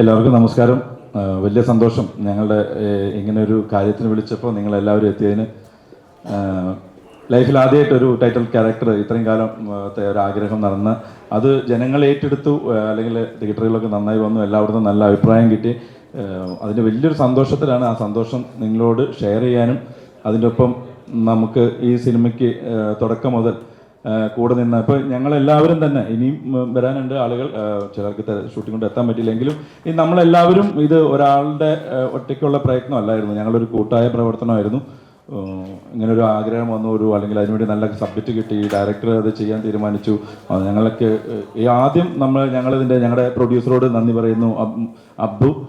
എല്ലാവർക്കും നമസ്കാരം. വലിയ സന്തോഷം ഞങ്ങളുടെ ഇങ്ങനെ ഒരു കാര്യത്തിന് വിളിച്ചപ്പോൾ നിങ്ങൾ എല്ലാവരും എത്തിയതിന് ലൈഫിൽ ആദ്യമായിട്ട് ഒരു ടൈറ്റിൽ ക്യാരക്ടർ ഇത്രയും കാലം ഒരു ആഗ്രഹം നടന്ന് അത് ജനങ്ങൾ ഏറ്റെടുത്തു അല്ലെങ്കിൽ തിയേറ്ററുകളൊക്കെ നന്നായി വന്നു എല്ലായിടത്തും നല്ല അഭിപ്രായം കിട്ടി. അതിന്റെ വലിയൊരു സന്തോഷത്തിലാണ് ആ സന്തോഷം നിങ്ങളോട് ഷെയർ ചെയ്യാനും. അതിന്റെ ഒപ്പം നമുക്ക് ഈ സിനിമയ്ക്ക് തുടക്കം മുതൽ കൂടെ നിന്ന്. ഇപ്പോൾ ഞങ്ങളെല്ലാവരും തന്നെ ഇനിയും വരാനുണ്ട് ആളുകൾ. ചിലർക്ക് ഷൂട്ടിംഗ് കൊണ്ട് എത്താൻ പറ്റിയില്ലെങ്കിലും ഈ നമ്മളെല്ലാവരും ഇത് ഒരാളുടെ ഒറ്റയ്ക്കുള്ള പ്രയത്നമല്ലായിരുന്നു ഞങ്ങളൊരു കൂട്ടായ പ്രവർത്തനമായിരുന്നു. ഇങ്ങനെ ഒരു ആഗ്രഹം വന്നു ഒരു അല്ലെങ്കിൽ അതിനുവേണ്ടി നല്ല സബ്ജക്റ്റ് കിട്ടി ഡയറക്ടർ അത് ചെയ്യാൻ തീരുമാനിച്ചു. ഞങ്ങൾക്ക് ഈ ആദ്യം നമ്മൾ ഞങ്ങളിതിന്റെ ഞങ്ങളുടെ പ്രൊഡ്യൂസറോട് നന്ദി പറയുന്നു അബ്- അബ്ദു.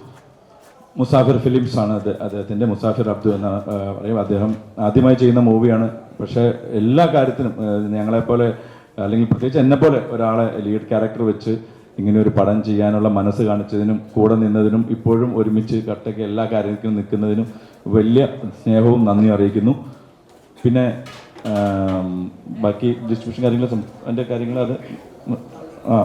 മുസാഫിർ ഫിലിംസ് ആണ് അത് അദ്ദേഹത്തിന്റെ മുസാഫിർ അബ്ദു എന്ന് പറയും. അദ്ദേഹം ആദ്യമായി ചെയ്യുന്ന മൂവിയാണ് പക്ഷേ എല്ലാ കാര്യത്തിനും ഞങ്ങളെപ്പോലെ അല്ലെങ്കിൽ പ്രത്യേകിച്ച് എന്നെപ്പോലെ ഒരാളെ ലീഡ് ക്യാരക്ടർ വെച്ച് ഇങ്ങനെ ഒരു പടം ചെയ്യാനുള്ള മനസ്സ് കാണിച്ചതിനും കൂടെ നിന്നതിനും ഇപ്പോഴും ഒരുമിച്ച് കട്ടയ്ക്ക് എല്ലാ കാര്യത്തിനും നിൽക്കുന്നതിനും വലിയ സ്നേഹവും നന്ദി അറിയിക്കുന്നു. പിന്നെ ബാക്കി ഡിസ്ട്രിബ്യൂഷൻ കാര്യങ്ങൾ എന്റെ കാര്യങ്ങൾ അത് ആ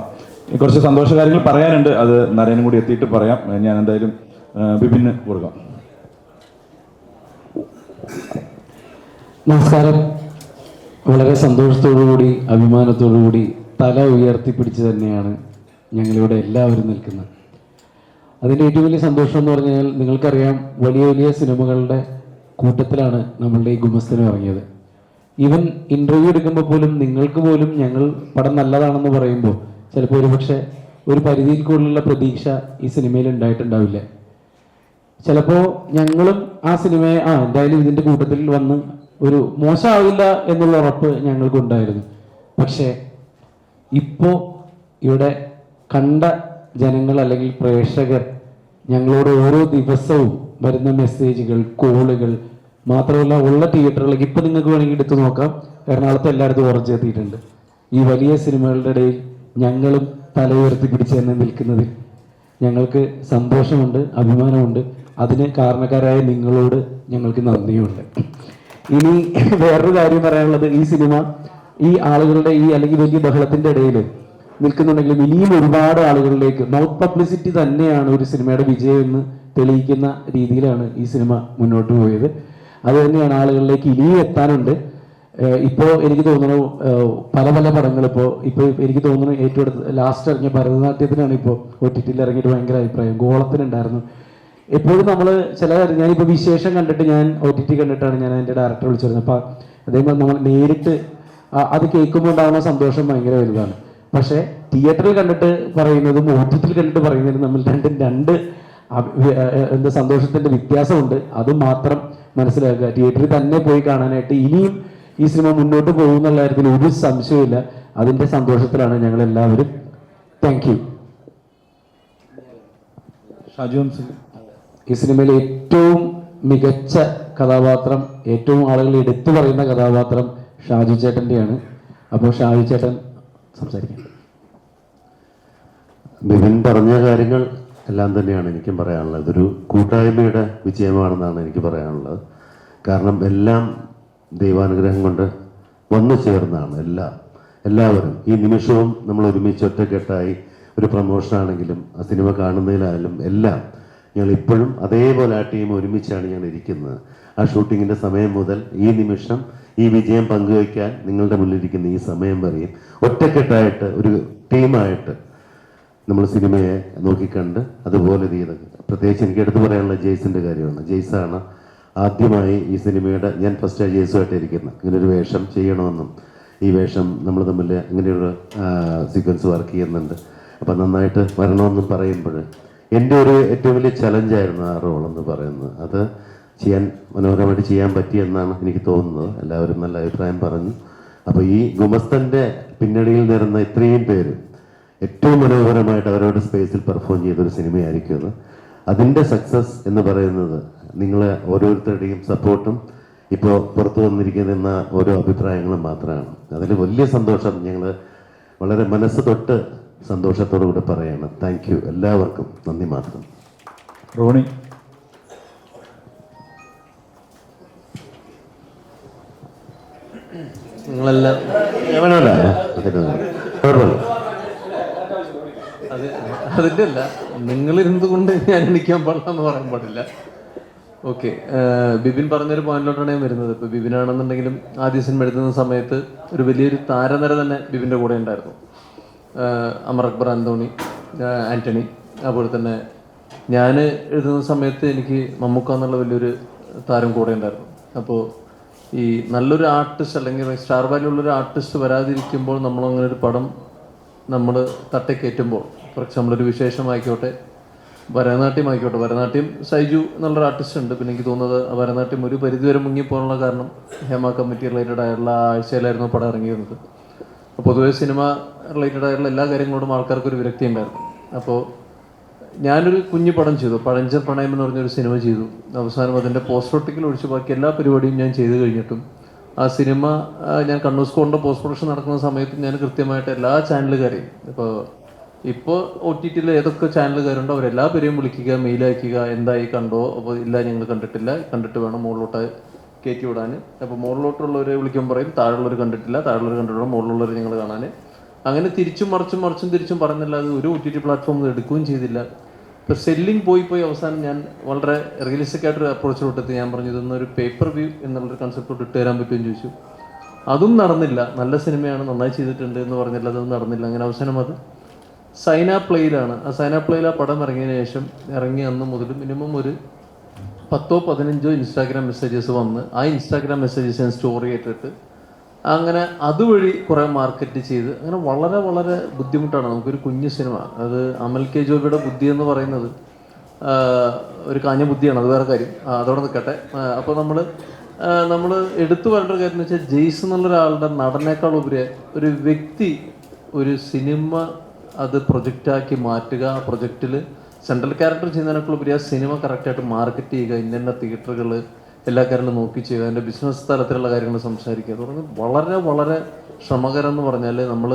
കുറച്ച് സന്തോഷ കാര്യങ്ങൾ പറയാനുണ്ട്. അത് നരേനും കൂടി എത്തിയിട്ട് പറയാം. ഞാൻ എന്തായാലും ബിപിന് കൊടുക്കാം. നമസ്കാരം. വളരെ സന്തോഷത്തോടുകൂടി അഭിമാനത്തോടുകൂടി തല ഉയർത്തിപ്പിടിച്ച് തന്നെയാണ് ഞങ്ങളിവിടെ എല്ലാവരും നിൽക്കുന്നത്. അതിന്റെ ഏറ്റവും വലിയ സന്തോഷം എന്ന് പറഞ്ഞാൽ നിങ്ങൾക്കറിയാം വലിയ വലിയ സിനിമകളുടെ കൂട്ടത്തിലാണ് നമ്മളുടെ ഈ ഗുമസ്തന് ഇറങ്ങിയത്. ഈവൻ ഇന്റർവ്യൂ എടുക്കുമ്പോൾ പോലും നിങ്ങൾക്ക് പോലും ഞങ്ങൾ പടം നല്ലതാണെന്ന് പറയുമ്പോൾ ചിലപ്പോൾ ഒരുപക്ഷെ ഒരു പരിധിയിൽ കൂടുതലുള്ള പ്രതീക്ഷ ഈ സിനിമയിൽ ഉണ്ടായിട്ടുണ്ടാവില്ല. ചിലപ്പോൾ ഞങ്ങളും ആ സിനിമയെ ആ എന്തായാലും ഇതിന്റെ കൂട്ടത്തിൽ വന്ന് ഒരു മോശമാവില്ല എന്നുള്ള ഉറപ്പ് ഞങ്ങൾക്കുണ്ടായിരുന്നു പക്ഷേ ഇപ്പോൾ ഇവിടെ കണ്ട ജനങ്ങൾ അല്ലെങ്കിൽ പ്രേക്ഷകർ ഞങ്ങളോട് ഓരോ ദിവസവും വരുന്ന മെസ്സേജുകൾ കോളുകൾ മാത്രമല്ല ഉള്ള തിയേറ്ററുകളിലേക്ക് ഇപ്പം നിങ്ങൾക്ക് വേണമെങ്കിൽ എടുത്തു നോക്കാം. എറണാകുളത്ത് എല്ലായിടത്തും ഉറച്ചു എത്തിയിട്ടുണ്ട്. ഈ വലിയ സിനിമകളുടെ ഇടയിൽ ഞങ്ങളും തല ഉയർത്തി പിടിച്ച് തന്നെ നിൽക്കുന്നതിൽ ഞങ്ങൾക്ക് സന്തോഷമുണ്ട് അഭിമാനമുണ്ട്. അതിന് കാരണക്കാരായ നിങ്ങളോട് ഞങ്ങൾക്ക് നന്ദിയുണ്ട്. ഇനി വേറൊരു കാര്യം പറയാനുള്ളത് ഈ സിനിമ ഈ ആളുകളുടെ ഈ അല്ലെങ്കിൽ വലിയ ബഹളത്തിന്റെ ഇടയിൽ നിൽക്കുന്നുണ്ടെങ്കിലും ഇനിയും ഒരുപാട് ആളുകളിലേക്ക് മൗത്ത് പബ്ലിസിറ്റി തന്നെയാണ് ഒരു സിനിമയുടെ വിജയം എന്ന് തെളിയിക്കുന്ന രീതിയിലാണ് ഈ സിനിമ മുന്നോട്ട് പോയത്. അത് തന്നെയാണ് ആളുകളിലേക്ക് ഇനിയും എത്താനുണ്ട്. ഇപ്പോൾ ഇപ്പോ എനിക്ക് തോന്നുന്നു പല പല പടങ്ങൾ ഇപ്പോൾ ഇപ്പോൾ എനിക്ക് തോന്നുന്നു ഏറ്റവും ലാസ്റ്റ് ഇറങ്ങിയ ഭരതനാട്യത്തിനാണ് ഇപ്പോൾ ഒ ടി ടിയിൽ ഇറങ്ങിയിട്ട് ഭയങ്കര അഭിപ്രായം. ഗോളത്തിനുണ്ടായിരുന്നു. എപ്പോഴും നമ്മൾ ചില കാര്യം ഞാനിപ്പോൾ വിശേഷം കണ്ടിട്ട് ഞാൻ ഒ ടി ടി കണ്ടിട്ടാണ് ഞാൻ എന്റെ ഡയറക്ടറെ വിളിച്ചിരുന്നത്. അപ്പോൾ അതേപോലെ നമ്മൾ നേരിട്ട് അത് കേൾക്കുമ്പോൾ ഉണ്ടാകുന്ന സന്തോഷം ഭയങ്കര വലുതാണ്. പക്ഷേ തിയേറ്ററിൽ കണ്ടിട്ട് പറയുന്നതും ഒ ടി ടിയിൽ കണ്ടിട്ട് പറയുന്നതും നമ്മൾ രണ്ടും രണ്ട് എന്ത് സന്തോഷത്തിന്റെ വ്യത്യാസമുണ്ട്. അത് മാത്രം മനസ്സിലാക്കുക. തിയേറ്ററിൽ തന്നെ പോയി കാണാനായിട്ട് ഇനിയും ഈ സിനിമ മുന്നോട്ട് പോകും എന്നുള്ള കാര്യത്തിൽ ഒരു സംശയമില്ല അതിന്റെ സന്തോഷത്തിലാണ് ഞങ്ങൾ എല്ലാവരും താങ്ക് യു ഷാജു ഈ സിനിമയിലെ ഏറ്റവും മികച്ച കഥാപാത്രം ഏറ്റവും ആളുകൾ എടുത്തു പറയുന്ന കഥാപാത്രം ഷാജു ചേട്ടന്റെയാണ്. അപ്പോൾ ഷാജു ചേട്ടൻ സംസാരിക്കാം. ബിബിൻ പറഞ്ഞ കാര്യങ്ങൾ എല്ലാം തന്നെയാണ് എനിക്കും പറയാനുള്ളത്. ഇതൊരു കൂട്ടായ്മയുടെ വിജയമാണെന്നാണ് എനിക്ക് പറയാനുള്ളത്. കാരണം എല്ലാം ദൈവാനുഗ്രഹം കൊണ്ട് വന്നു ചേർന്നതാണ് എല്ലാം എല്ലാവരും. ഈ നിമിഷവും നമ്മൾ ഒരുമിച്ച് ഒറ്റക്കെട്ടായി ഒരു പ്രൊമോഷൻ ആണെങ്കിലും ആ സിനിമ കാണുന്നതിലായാലും എല്ലാം ഞങ്ങൾ ഇപ്പോഴും അതേപോലെ ആ ടീം ഒരുമിച്ചാണ് ഞങ്ങൾ ഇരിക്കുന്നത് ആ ഷൂട്ടിങ്ങിന്റെ സമയം മുതൽ ഈ നിമിഷം ഈ വിജയം പങ്കുവയ്ക്കാൻ നിങ്ങളുടെ മുന്നിലിരിക്കുന്ന ഈ സമയം വരെയും ഒറ്റക്കെട്ടായിട്ട് ഒരു ടീമായിട്ട് നമ്മൾ സിനിമയെ നോക്കിക്കണ്ട്. അതുപോലെ ചെയ്ത് പ്രത്യേകിച്ച് എനിക്ക് എടുത്തു പറയാനുള്ള ജെയ്സിന്റെ കാര്യമാണ്. ജെയ്സാണ് ആദ്യമായി ഈ സിനിമയുടെ ഞാൻ ഫസ്റ്റ് ജെയ്സുമായിട്ട് ഇരിക്കുന്നത്. ഇങ്ങനെ ഒരു വേഷം ചെയ്യണമെന്നും ഈ വേഷം നമ്മൾ തമ്മിൽ ഇങ്ങനെയൊരു സീക്വൻസ് വർക്ക് ചെയ്യുന്നുണ്ട്. അപ്പം നന്നായിട്ട് വരണമെന്നും പറയുമ്പോൾ എന്റെ ഒരു ഏറ്റവും വലിയ ചലഞ്ചായിരുന്നു ആ റോൾ എന്ന് പറയുന്നത്. അത് ചെയ്യാൻ മനോഹരമായിട്ട് ചെയ്യാൻ പറ്റിയെന്നാണ് എനിക്ക് തോന്നുന്നത്. എല്ലാവരും നല്ല അഭിപ്രായം പറഞ്ഞു. അപ്പോൾ ഈ ഗുമസ്തന്റെ പിന്നണിയിൽ നിരുന്ന ഇത്രയും പേര് ഏറ്റവും മനോഹരമായിട്ട് അവരവരുടെ സ്പേസിൽ പെർഫോം ചെയ്തൊരു സിനിമയായിരിക്കും അത്. അതിന്റെ സക്സസ് എന്ന് പറയുന്നത് നിങ്ങളെ ഓരോരുത്തരുടെയും സപ്പോർട്ടും ഇപ്പോൾ പുറത്തു വന്നിരിക്കുന്ന ഓരോ അഭിപ്രായങ്ങളും മാത്രമാണ്. അതിൽ വലിയ സന്തോഷം ഞങ്ങൾ വളരെ മനസ്സ് തൊട്ട് സന്തോഷത്തോടു കൂടെ പറയാണ്. താങ്ക് യു എല്ലാവർക്കും നന്ദി മാത്രം. റോണി. നിങ്ങളെല്ലാം വേണമല്ല അതിന്റെ അല്ല നിങ്ങളിരുന്നത് കൊണ്ട് ഞാൻ എണിക്കാൻ പാടില്ല എന്ന് പറയാൻ പാടില്ല. ഓക്കെ ബിബിൻ പറഞ്ഞൊരു പോയിന്റിലോട്ടാണ് ഞാൻ വരുന്നത്. ഇപ്പോൾ ബിബിനാണെന്നുണ്ടെങ്കിലും ആദ്യ സിനിമ എടുക്കുന്ന സമയത്ത് ഒരു വലിയൊരു താരനിര തന്നെ ബിബിന്റെ കൂടെ ഉണ്ടായിരുന്നു. അമർ അക്ബർ അന്തോണി ആന്റണി അതുപോലെ തന്നെ ഞാൻ എഴുതുന്ന സമയത്ത് എനിക്ക് മമ്മൂക്ക എന്നുള്ള വലിയൊരു താരം കൂടെ ഉണ്ടായിരുന്നു. അപ്പോൾ ഈ നല്ലൊരു ആർട്ടിസ്റ്റ് അല്ലെങ്കിൽ സ്റ്റാർ വാല്യൂ ഉള്ളൊരു ആർട്ടിസ്റ്റ് വരാതിരിക്കുമ്പോൾ നമ്മളങ്ങനെ ഒരു പടം നമ്മൾ തട്ടിക്കയറ്റുമ്പോൾ ഫോർ എക്സാമ്പിൾ ഒരു വിശേഷമായിക്കോട്ടെ ഭരതനാട്യം ആയിക്കോട്ടെ ഭരതനാട്യം സൈജു എന്നുള്ളൊരു ആർട്ടിസ്റ്റ് ഉണ്ട്. പിന്നെ എനിക്ക് തോന്നുന്നത് ഭരതനാട്യം ഒരു പരിധിവരെ മുങ്ങിപ്പോകാനുള്ള കാരണം ഹേമ കമ്മിറ്റി റിലേറ്റഡ് ആയുള്ള ആഴ്ചയിലായിരുന്നു പടം ഇറങ്ങിയിരുന്നത് അപ്പോൾ പൊതുവേ സിനിമ റിലേറ്റഡ് ആയിട്ടുള്ള എല്ലാ കാര്യങ്ങളോടും ആൾക്കാർക്ക് ഒരു വിരക്തി ഉണ്ടായിരുന്നു. അപ്പോൾ ഞാനൊരു കുഞ്ഞു പടം ചെയ്തു. പഴഞ്ചർ പ്രണയം എന്ന് പറഞ്ഞൊരു സിനിമ ചെയ്തു. അവസാനം അതിന്റെ പോസ്റ്റ് ഒട്ടിക്കൽ ഒഴിച്ച് ബാക്കി എല്ലാ പരിപാടിയും ഞാൻ ചെയ്തു കഴിഞ്ഞിട്ടും. ആ സിനിമ ഞാൻ കണ്ണൂർ സ്കൂളിന്റെ പോസ്റ്റ് പ്രൊഡക്ഷൻ നടക്കുന്ന സമയത്ത് ഞാൻ കൃത്യമായിട്ട് എല്ലാ ചാനലുകാരെയും ഇപ്പോൾ ഇപ്പോൾ ഒ ടി ടിയിൽ ഏതൊക്കെ ചാനലുകാരുണ്ടോ അവരെല്ലാ പേരെയും വിളിക്കുക മെയിൽ അയക്കുക എന്തായി കണ്ടോ അപ്പോൾ ഇല്ല ഞങ്ങൾ കണ്ടിട്ടില്ല കണ്ടിട്ട് വേണം മുകളിലോട്ട് കയറ്റി വിടാൻ. അപ്പോൾ മുകളിലോട്ടുള്ളവരെ വിളിക്കുമ്പോൾ പറയും താഴെയുള്ളവർ കണ്ടിട്ടില്ല താഴെയുള്ളവർ കണ്ടിട്ട് മുകളിലുള്ളവർ ഞങ്ങൾ കാണാൻ. അങ്ങനെ തിരിച്ചും മറിച്ചും മറിച്ചും തിരിച്ചും അത് ഒരു ഒ ടി ടി പ്ലാറ്റ്ഫോം എടുക്കുകയും ചെയ്തില്ല. ഇപ്പോൾ സെല്ലിംഗ് പോയി പോയി അവസാനം ഞാൻ വളരെ റിയലിസ്റ്റിക് ആയിട്ടൊരു അപ്രോച്ചിലോട്ട് എത്തി. ഞാൻ പറഞ്ഞു ഇതൊന്നൊരു പേപ്പർ വ്യൂ എന്നുള്ളൊരു കൺസെപ്റ്റ് ഇട്ട് തരാൻ പറ്റുമെന്ന് ചോദിച്ചു. അതും നടന്നില്ല. നല്ല സിനിമയാണ് നന്നായി ചെയ്തിട്ടുണ്ട് എന്ന് പറഞ്ഞില്ല. അതൊന്നും നടന്നില്ല. അങ്ങനെ അവസാനം അത് സൈന പ്ലേയിലാണ് ആ സൈന പ്ലേയിൽ ആ പടം ഇറങ്ങിയതിന് ശേഷം ഇറങ്ങിയ അന്ന് മുതൽ മിനിമം ഒരു പത്തോ പതിനഞ്ചോ ഇൻസ്റ്റാഗ്രാം മെസ്സേജസ് വന്ന് ആ ഇൻസ്റ്റാഗ്രാം മെസ്സേജസ് ഞാൻ സ്റ്റോറി ആയിട്ടിട്ട് അങ്ങനെ അതുവഴി കുറേ മാർക്കറ്റ് ചെയ്ത് അങ്ങനെ വളരെ വളരെ ബുദ്ധിമുട്ടാണ്. നമുക്കൊരു കുഞ്ഞു സിനിമ. അത് അമൽ കെ ജോബിയുടെ ബുദ്ധി എന്ന് പറയുന്നത് ഒരു കാഞ്ഞ ബുദ്ധിയാണ്. അത് വേറെ കാര്യം. അതോടെ നിൽക്കട്ടെ. അപ്പോൾ നമ്മൾ നമ്മൾ എടുത്തു പറയേണ്ട കാര്യം എന്ന് വെച്ചാൽ ജെയ്സ് എന്നുള്ള ഒരാളുടെ നടനേക്കാൾ ഉപരി ഒരു വ്യക്തി ഒരു സിനിമ അത് പ്രൊജക്റ്റാക്കി മാറ്റുക ആ പ്രൊജക്റ്റിൽ സെൻട്രൽ ക്യാരക്ടർ ചെയ്യുന്നതിനേക്കാൾ ഉപരി ആ സിനിമ കറക്റ്റായിട്ട് മാർക്കറ്റ് ചെയ്യുക ഇന്ന തിയേറ്ററുകൾ എല്ലാ കാര്യങ്ങളും നോക്കി ചെയ്യുക അതിന്റെ ബിസിനസ് തലത്തിലുള്ള കാര്യങ്ങൾ സംസാരിക്കുക. തുടങ്ങി വളരെ വളരെ ശ്രമകരം എന്ന് പറഞ്ഞാൽ നമ്മൾ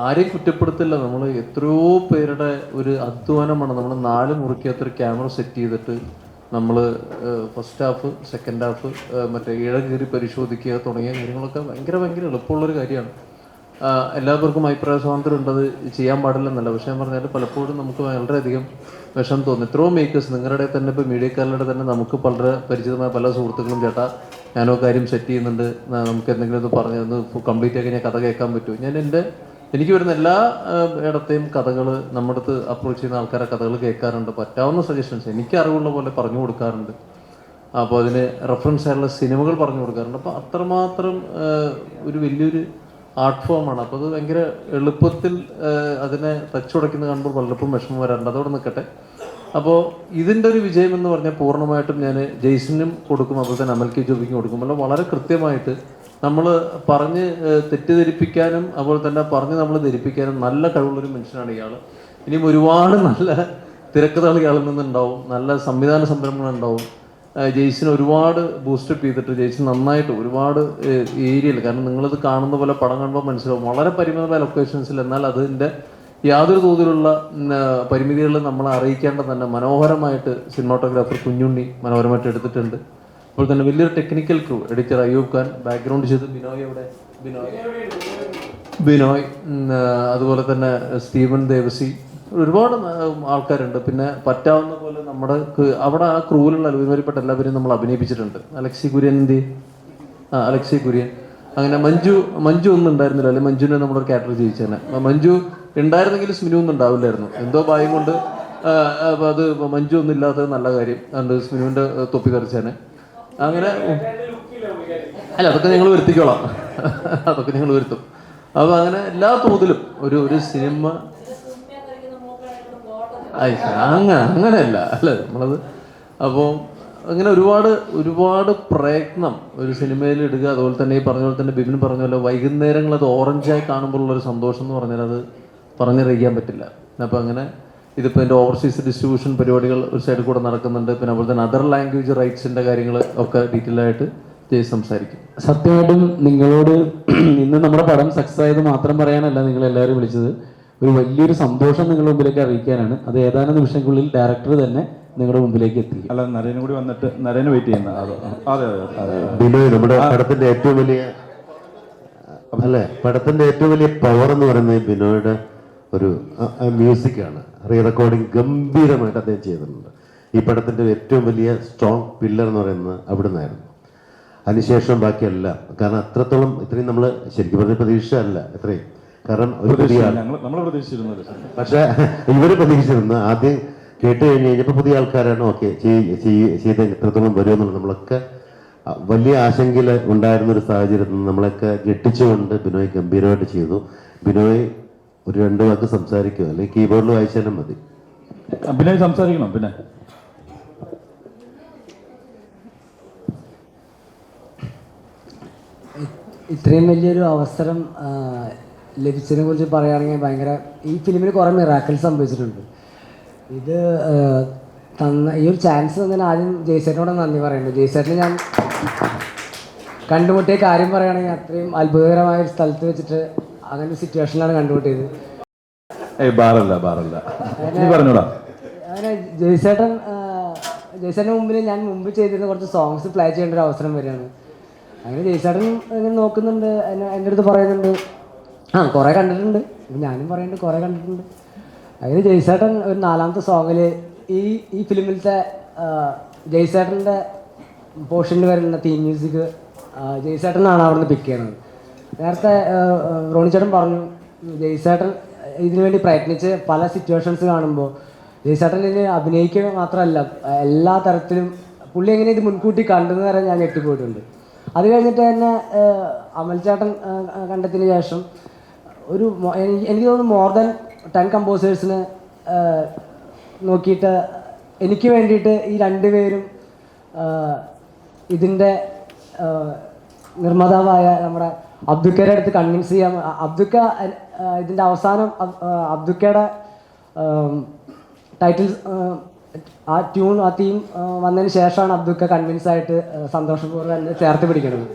ആരെയും കുറ്റപ്പെടുത്തില്ല. നമ്മൾ എത്രയോ പേരുടെ ഒരു അധ്വാനമാണ്. നമ്മൾ നാല് മുറിക്കകത്തൊരു ക്യാമറ സെറ്റ് ചെയ്തിട്ട് നമ്മൾ ഫസ്റ്റ് ഹാഫ് സെക്കൻഡ് ഹാഫ് മറ്റേ ഇഴ കയറി പരിശോധിക്കുക തുടങ്ങിയ കാര്യങ്ങളൊക്കെ ഭയങ്കര ഭയങ്കര എളുപ്പമുള്ളൊരു കാര്യമാണ്. എല്ലാവർക്കും അഭിപ്രായ സ്വാതന്ത്ര്യം ഉണ്ടത് ചെയ്യാൻ പാടില്ലെന്നല്ല. പക്ഷേ ഞാൻ പറഞ്ഞാൽ പലപ്പോഴും നമുക്ക് വളരെയധികം വിഷം തോന്നുന്നു എത്രയോ മേക്കേഴ്സ് നിങ്ങളുടെ തന്നെ ഇപ്പോൾ മീഡിയക്കാരുടെ തന്നെ നമുക്ക് വളരെ പരിചിതമായ പല സുഹൃത്തുക്കളും ചേട്ടാ ഞാനോ കാര്യം സെറ്റ് ചെയ്യുന്നുണ്ട്. നമുക്ക് എന്തെങ്കിലും ഒന്ന് പറഞ്ഞു ഒന്ന് കംപ്ലീറ്റ് ആക്കി ഞാൻ കഥ കേൾക്കാൻ പറ്റുമോ ഞാൻ എന്റെ എനിക്ക് വരുന്ന എല്ലാ ഇടത്തെയും കഥകൾ നമ്മുടെ അടുത്ത് അപ്രോച്ച് ചെയ്യുന്ന ആൾക്കാരെ കഥകൾ കേൾക്കാറുണ്ട്. പറ്റാവുന്ന സജഷൻസ് എനിക്ക് അറിവുള്ള പോലെ പറഞ്ഞു കൊടുക്കാറുണ്ട്. അപ്പോൾ അതിന് റെഫറൻസ് ആയിട്ടുള്ള സിനിമകൾ പറഞ്ഞു കൊടുക്കാറുണ്ട്. അപ്പോൾ അത്രമാത്രം ഒരു വലിയൊരു ആർട്ട് ഫോമാണ് അപ്പോൾ അത് ഭയങ്കര എളുപ്പത്തിൽ അതിനെ തച്ചുടയ്ക്കുന്നത് കാണുമ്പോൾ പലപ്പോഴും വിഷമം വരാറുണ്ട് അതോടെ നിൽക്കട്ടെ അപ്പോൾ ഇതിന്റെ ഒരു വിജയം എന്ന് പറഞ്ഞാൽ പൂർണമായിട്ടും ഞാൻ ജെയ്സനും കൊടുക്കും അതുപോലെ തന്നെ അമൽ കെ ജോബിക്കും കൊടുക്കും. അല്ല വളരെ കൃത്യമായിട്ട് നമ്മൾ പറഞ്ഞ് തെറ്റിദ്ധരിപ്പിക്കാനും അതുപോലെ തന്നെ പറഞ്ഞ് നമ്മൾ ധരിപ്പിക്കാനും നല്ല കഴിവുള്ളൊരു മനുഷ്യനാണ് ഇയാൾ ഇനിയും ഒരുപാട് നല്ല തിരക്കഥകൾ ഇയാളിൽ നിന്നുണ്ടാവും. നല്ല സംവിധാന സംരംഭങ്ങളുണ്ടാവും. ജെയ്സിന് ഒരുപാട് ബൂസ്റ്റപ്പ് ചെയ്തിട്ട് ജെയ്സിന് നന്നായിട്ട് ഒരുപാട് ഏരിയയിൽ കാരണം നിങ്ങളത് കാണുന്ന പോലെ പടം കാണുമ്പോൾ മനസ്സിലാവും. വളരെ പരിമിതമായ ലൊക്കേഷൻസിൽ എന്നാൽ അതിന്റെ യാതൊരു തോതിലുള്ള പരിമിതികൾ നമ്മളെ അറിയിക്കേണ്ട തന്നെ മനോഹരമായിട്ട് സിനിമാട്ടോഗ്രാഫർ കുഞ്ഞുണ്ണി മനോഹരമായിട്ട് എടുത്തിട്ടുണ്ട്. അപ്പോൾ തന്നെ വലിയൊരു technical crew editor Ayyub Khan background ചെയ്ത് ബിനോയ് അവിടെ ബിനോയ്. ബിനോയ് അതുപോലെ തന്നെ സ്റ്റീവൻ ദേവസി ഒരുപാട് ആൾക്കാരുണ്ട്. പിന്നെ പറ്റാവുന്ന പോലെ നമ്മുടെ അവിടെ ആ ക്രൂവിലുള്ള ഒരുമാതിരിപ്പെട്ട എല്ലാവരെയും നമ്മൾ അഭിനയിപ്പിച്ചിട്ടുണ്ട്. അലക്സി കുര്യൻ എന്ത്? ആ അലക്സി കുര്യൻ. അങ്ങനെ മഞ്ജു മഞ്ജു ഒന്നും ഉണ്ടായിരുന്നില്ല. അല്ലെങ്കിൽ മഞ്ജുവിനെ നമ്മളൊരു ക്യാരക്ടർ ജയിച്ചേനെ മഞ്ജു ഉണ്ടായിരുന്നെങ്കിൽ സ്മിനു ഒന്നും ഉണ്ടാവില്ലായിരുന്നു. എന്തോ ഭയം കൊണ്ട് അത് മഞ്ജു ഒന്നും ഇല്ലാത്തത് നല്ല കാര്യം. അതുകൊണ്ട് സ്മിനുവിന്റെ തൊപ്പി കറിച്ചേനെ അങ്ങനെ അല്ല അതൊക്കെ ഞങ്ങൾ വരുത്തിക്കോളാം. അതൊക്കെ ഞങ്ങൾ വരുത്തും. അപ്പോൾ അങ്ങനെ എല്ലാ തോതിലും ഒരു ഒരു സിനിമ അങ്ങനെ അങ്ങനെയല്ല അല്ലേ? നമ്മളത് അപ്പോൾ അങ്ങനെ ഒരുപാട് ഒരുപാട് പ്രയത്നം ഒരു സിനിമയിൽ ഇടുക അതുപോലെ തന്നെ ഈ പറഞ്ഞ പോലെ തന്നെ ബിബിൻ പറഞ്ഞ പോലെ വൈകുന്നേരങ്ങൾ അത് ഓറഞ്ചായി ഒരു സന്തോഷം എന്ന് പറഞ്ഞാൽ അത് പറഞ്ഞറിയിക്കാൻ പറ്റില്ല. അപ്പോൾ അങ്ങനെ ഇതിപ്പോൾ എന്റെ ഓവർസീസ് ഡിസ്ട്രിബ്യൂഷൻ പരിപാടികൾ ഒരു സൈഡിൽ കൂടെ നടക്കുന്നുണ്ട്. പിന്നെ അതുപോലെ തന്നെ അതർ ലാംഗ്വേജ് റൈറ്റ്സിന്റെ കാര്യങ്ങൾ ഒക്കെ ഡീറ്റെയിൽ ആയിട്ട് ജയ് സംസാരിക്കും. സത്യമായിട്ടും നിങ്ങളോട് ഇന്ന് നമ്മുടെ പടം സക്സസ് ആയത് മാത്രം പറയാനല്ല നിങ്ങൾ എല്ലാവരും വിളിച്ചത്. ഒരു വലിയൊരു സന്തോഷം നിങ്ങളുടെ മുമ്പിലേക്ക് അറിയിക്കാനാണ്. അത് ഏതാനും നിമിഷങ്ങൾക്കുള്ളിൽ ഡയറക്ടർ തന്നെ നിങ്ങളുടെ മുമ്പിലേക്ക് എത്തി. അല്ല നരേനും കൂടി വന്നിട്ട് നരേന് വെയിറ്റ് ചെയ്യുന്ന അതെ അതെ അതെ അതെ. ബിനോയ് നമ്മുടെ പടത്തിന്റെ ഏറ്റവും വലിയ അല്ലേ പടത്തിന്റെ ഏറ്റവും വലിയ പവർ എന്ന് പറയുന്നത് ബിനോയുടെ ഒരു മ്യൂസിക്കാണ് റീ റെക്കോർഡിങ് ഗംഭീരമായിട്ട് അദ്ദേഹം ചെയ്തിട്ടുണ്ട്. ഈ പടത്തിന്റെ ഏറ്റവും വലിയ സ്ട്രോങ് പില്ലർ എന്ന് പറയുന്നത് അവിടെ നിന്നായിരുന്നു അതിനുശേഷം ബാക്കിയെല്ലാം കാരണം അത്രത്തോളം ഇത്രയും നമ്മൾ ശരിക്കും പറഞ്ഞ പ്രതീക്ഷ അല്ല ഇത്രയും കാരണം നമ്മൾ പ്രതീക്ഷിച്ചിരുന്നത്. പക്ഷെ ഇവർ പ്രതീക്ഷിച്ചിരുന്ന ആദ്യം കേട്ട് കഴിഞ്ഞ് കഴിഞ്ഞപ്പോൾ പുതിയ ആൾക്കാരാണ് ഓക്കെ ചെയ്ത് എത്രത്തോളം വരുമെന്നുള്ളത് നമ്മളൊക്കെ വലിയ ആശങ്കയിൽ ഉണ്ടായിരുന്ന ഒരു സാഹചര്യത്തിൽ നമ്മളൊക്കെ ഞെട്ടിച്ചുകൊണ്ട് ബിനോയ് ഗംഭീരമായിട്ട് ചെയ്തു. ബിനോയ് ഒരു രണ്ട് വാക്ക് സംസാരിക്കുക അല്ലെങ്കിൽ കീബോർഡിൽ വായിച്ചാലും മതി. ബിനോയ് സംസാരിക്കണം പിന്നെ. ഇത്രയും വലിയൊരു അവസരം ലഭിച്ചതിനെ കുറിച്ച് പറയുകയാണെങ്കിൽ ഭയങ്കര ഈ ഫിലിമിന് കുറേ മിറാക്കൽ സംഭവിച്ചിട്ടുണ്ട്. ഇത് തന്ന ഈ ഒരു ചാൻസ് തന്നതിന് ആദ്യം ജയ്സേട്ടനോട് നന്ദി പറയുന്നുണ്ട് ജയ്സേട്ടന് ഞാൻ കണ്ടുമുട്ടിയ കാര്യം പറയുകയാണെങ്കിൽ അത്രയും അത്ഭുതകരമായ ഒരു സ്ഥലത്ത് വെച്ചിട്ട് അങ്ങനെ ഒരു സിറ്റുവേഷനിലാണ് കണ്ടുമുട്ടിയത്. ബാറല്ല ബാറല്ല. അങ്ങനെ ജയ്സേട്ടൻ ജയ്സേട്ടന് മുമ്പിൽ ഞാൻ മുമ്പ് ചെയ്തിരുന്ന കുറച്ച് സോങ്സ് പ്ലേ ചെയ്യേണ്ട ഒരു അവസരം വരികയാണ്. അങ്ങനെ ജയ്സേട്ടൻ ഇങ്ങനെ നോക്കുന്നുണ്ട് എന്റെ അടുത്ത് പറയുന്നുണ്ട് ആ കുറേ കണ്ടിട്ടുണ്ട്. ഞാനും പറയുന്നുണ്ട് കുറേ കണ്ടിട്ടുണ്ട്. അതിന് ജയ്സേട്ടൻ ഒരു നാലാമത്തെ സോങ്ങിൽ ഈ ഈ ഫിലിമിലത്തെ ജയ്സേട്ടന്റെ പോർഷനിൽ വരുന്ന തീം മ്യൂസിക് ജയ്സേട്ടനാണ് അവിടെ നിന്ന് പിക്ക് ചെയ്യണത്. നേരത്തെ ആ, ആ, റോണി ചേട്ടൻ പറഞ്ഞു ജയ്സേട്ടൻ ഇതിനു വേണ്ടി പ്രയത്നിച്ച് പല സിറ്റുവേഷൻസ് കാണുമ്പോൾ ജയ്സേട്ടൻ ഇതിന് അഭിനയിക്കുക മാത്രമല്ല എല്ലാ തരത്തിലും പുള്ളി എങ്ങനെ ഇത് മുൻകൂട്ടി കണ്ടെന്ന് വരെ ഞാൻ ഞെട്ടിപ്പോയിട്ടുണ്ട്. അത് കഴിഞ്ഞിട്ട് തന്നെ അമൽ ചേട്ടൻ ആ, ശേഷം ഒരു എനിക്ക് തോന്നുന്നു മോർ ദാൻ ടെൻ കമ്പോസേഴ്സിന് നോക്കിയിട്ട് എനിക്ക് വേണ്ടിയിട്ട് ഈ രണ്ടുപേരും ഇതിന്റെ നിർമ്മാതാവായ നമ്മുടെ അബ്ദുക്കയുടെ അടുത്ത് കൺവിൻസ് ചെയ്യാൻ അബ്ദുക്ക ഇതിന്റെ അവസാനം അബ്ദുക്കയുടെ ടൈറ്റിൽ ആ ട്യൂൺ ആ തീം വന്നതിന് ശേഷമാണ് അബ്ദുക്ക കൺവിൻസ് ആയിട്ട് സന്തോഷപൂർവം ചേർത്ത് പിടിക്കുന്നത്.